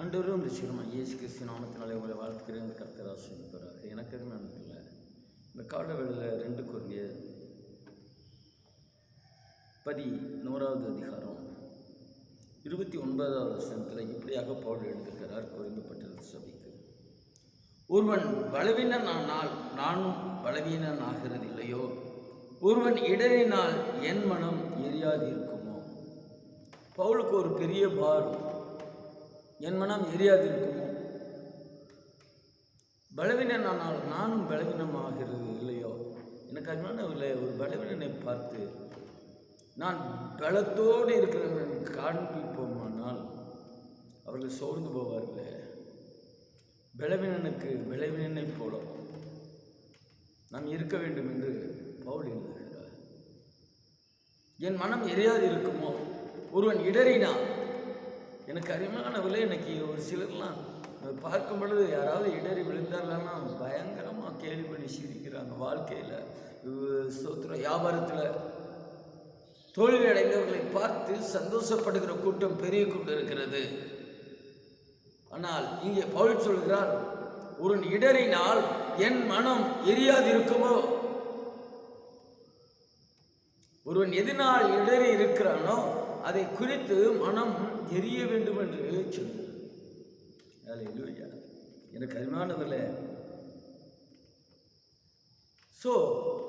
ஆண்டவரும் ரிஷிகரமாக இயேசு கிறிஸ்து நாமத்தினாலே உங்களை வாழ்த்துக்கிறேன் கர்த்தர் ஆசிரியப்பாராக எனக்கு அது நான் இல்லை இந்த காலவெளியில் ரெண்டு குருந்திய பதி நூறாவது அதிகாரம் இருபத்தி ஒன்பதாவது வருஷத்தில் இப்படியாக பவுல் எழுதுகிறார் குறைந்தப்பட்ட சபைக்கு. ஒருவன் பலவீனன் ஆனால் நானும் பலவீனன் ஆகிறதில்லையோ ஒருவன் இடறினால் என் மனம் எரியாது இருக்குமோ பவுலுக்கு ஒரு பெரிய பாரம். என் மனம் எரியாதிருக்குமோ? பலவீனன் ஆனால் நானும் பலவீனமாகிறது இல்லையோ? எனக்கு இல்லை ஒரு பலவீனனை பார்த்து நான் பலத்தோடு இருக்கிறவன் காண்பிப்போமானால் அவர்கள் சோர்ந்து போவார்களே. பலவீனனுக்கு பலவீனனை போல நாம் இருக்க வேண்டும் என்று பவுல் எழுதுகிறார். என் மனம் எரியாது இருக்குமோ ஒருவன் இடறினான் எனக்கு அருமையானவில்லை இன்னைக்கு ஒரு சிலர்லாம் அதை பார்க்கும் பொழுது யாராவது இடறி விழுந்தார்கள்னா பயங்கரமாக கேள்வி பண்ணி சிரிக்கிறாங்க வாழ்க்கையில். சோத்திர வியாபாரத்தில் தோல்வி அடைந்தவர்களை பார்த்து சந்தோஷப்படுகிற கூட்டம் பெருகி கொண்டு இருக்கிறது. ஆனால் இங்கே பவுல் சொல்கிறார் ஒரு இடறினால் என் மனம் எரியாது இருக்குமோ ஒருவன் எதனால் இடறி இருக்கிறானோ அதை குறித்து மனம் எரிய வேண்டும் என்று சொல்கிறார் எனக்கு அருமையானதில்லை ஸோ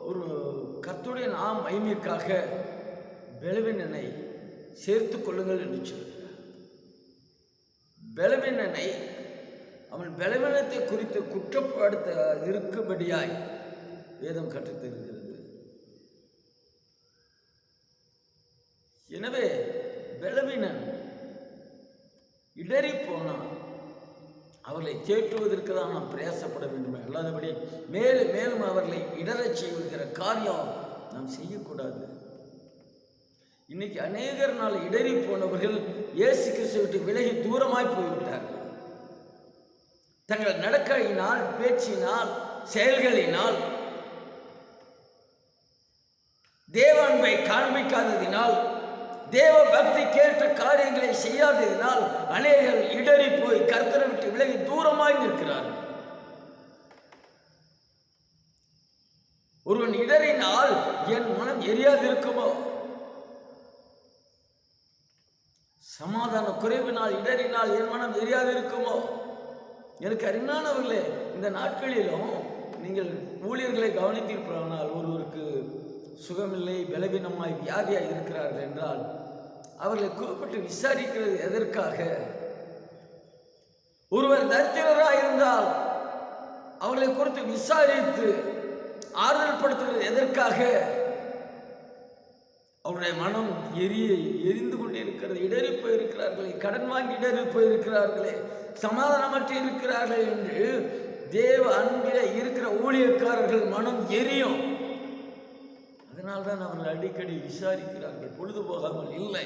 ஒரு கர்த்தருடைய நாம் மைமிற்காக பலவீனனை சேர்த்து கொள்ளுங்கள் என்று சொல்கிறார் பலவீனனை அவன் பலவீனத்தை குறித்து குற்றப்படுத்த இருக்கும்படியாய் வேதம் கற்றுத்தருகிறது. எனவே பலவீனன் இடறி போனார் அவர்களை தேற்றுவதற்கு தான் நாம் பிரயாசப்பட வேண்டும் அல்லாதபடி மேலும் மேலும் அவர்களை இடரச் செய்கிற காரியம் நாம் செய்யக்கூடாது. இன்னைக்கு அநேகர் நாள் இடறி போனவர்கள் இயேசு கிறிஸ்து விட்டு விலகி தூரமாய் போய்விட்டார்கள். தங்கள் நடக்கையினால் பேச்சினால் செயல்களினால் தேவ காண்பிக்காததினால் தேவ பக்தி கேட்ட காரியங்களை செய்யாததினால் அநேகர் இடறி போய் கர்த்தரை விட்டு விலகி தூரமாய் நிற்கிறார்கள். ஒருவன் இடறினால் என் மனம் எரியாது இருக்குமோ? சமாதான குறைவினால் இடறினால் என் மனம் எரியாது இருக்குமோ? எனக்கு அருமையானவர்களே இந்த நாட்களிலும் நீங்கள் ஊழியர்களை கவனித்திருப்பானால் ஒருவருக்கு சுகமில்லை பலவீனமாய் வியாதியாக இருக்கிறார்கள் என்றால் அவர்களை கூப்பிட்டு விசாரிக்கிறது எதற்காக? ஒருவர் தரித்திரராக இருந்தால் அவர்களை குறித்து விசாரித்து ஆறுதல் படுத்துகிறது எதற்காக? அவருடைய மனம் எரிய எரிந்து கொண்டே இருக்கிறது இடறி போயிருக்கிறார்களே கடன் வாங்கி இடறி போயிருக்கிறார்களே சமாதானமற்று இருக்கிறார்கள் என்று தேவ அன்பில இருக்கிற ஊழியக்காரர்கள் மனம் எரியும். அதனால்தான் அவர்கள் அடிக்கடி விசாரிக்கிறார்கள் பொழுது போகாமல் இல்லை.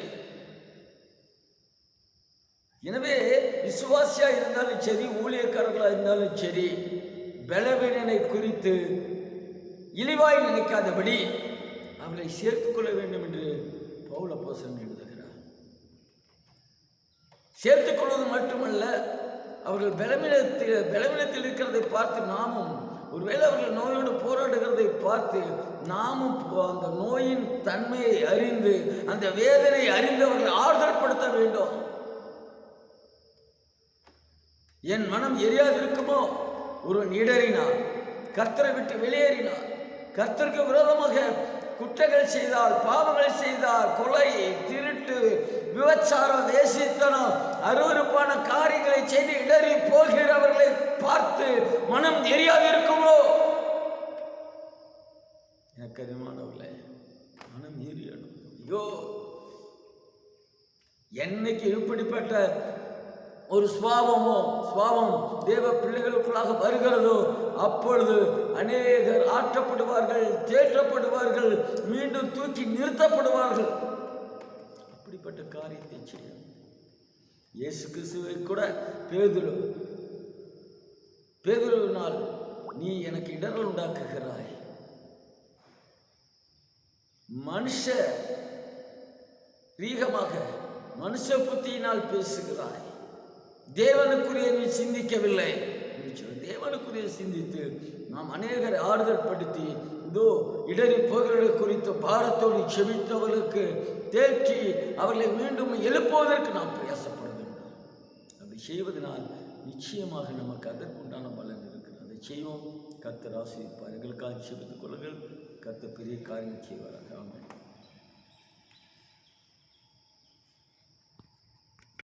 எனவே விசுவாசியா இருந்தாலும் சரி ஊழியக்காரர்களா இருந்தாலும் சரி பலவீனனை குறித்து இழிவாய் நினைக்காதபடி அவர்களை சேர்த்துக்கொள்ள வேண்டும் என்று பவுல போசன் எழுதுகிறார். சேர்த்துக்கொள்வது மட்டுமல்ல அவர்கள் பலவீனத்தில் பலவீனத்தில் இருக்கிறதை பார்த்து நாமும் ஒருவேளை அவர்கள் நோயோடு போராடுகிறதை பார்த்து நாமும் அந்த நோயின் தன்மையை அறிந்து அந்த வேதனை அறிந்தவர்கள் ஆறுதல் படுத்த வேண்டும். என் மனம் எரியாது இருக்குமோ? ஒருவன் இடறினார் கர்த்தரை விட்டு வெளியேறினார். கர்த்தருக்கு விரோதமாக குற்றங்கள் செய்தால் பாவங்கள் செய்தால் கொலை திருட்டு விபச்சாரம் தேசித்தனம் அருவருப்பான காரியங்களை செய்து இடறி போகிறவர்களை பார்த்து மனம் எரியாது இருக்கும்? கரிமானவர்களே மனம் எரியணும் ஐயோ! என்னைக்கு இப்படிப்பட்ட ஒரு சுவாபமோ சுவாபம் தேவ பிள்ளைகளுக்குள்ளாக வருகிறதோ அப்பொழுது அநேகர் ஆற்றப்படுவார்கள் தேற்றப்படுவார்கள் மீண்டும் தூக்கி நிறுத்தப்படுவார்கள். அப்படிப்பட்ட காரியத்தை செய்ய. இயேசு கிறிஸ்துவை கூட பேதுரு பேதுருவினால் நீ எனக்கு இடரல் உண்டாக்குகிறாய். மனுஷ ரீகமாக மனுஷ புத்தியினால் பேசுகிறாய். தேவனுக்குரிய நீ சிந்திக்கவில்லை. என்று தேவனுக்குரிய சிந்தித்து நாம் அநேகரை ஆறுதல் படுத்தி இதோ இடறி போகிறவர்கள் குறித்த பாரத்தோடு செபித்தவர்களுக்கு தேற்றி அவர்களை மீண்டும் எழுப்புவதற்கு நாம் பிரயாசப்பட வேண்டும் அப்படி செய்வதனால் நிச்சயமாக நமக்கு அதற்குண்டான பலன் இருக்கிறது. அதை செய்வோம். கர்த்தர் ஆசிரிப்பார் எங்களுக்காக செபித்துக் கொள்ளுங்கள். கர்த்தர் பெரிய காரியம் செய்வாராக ஆமென்.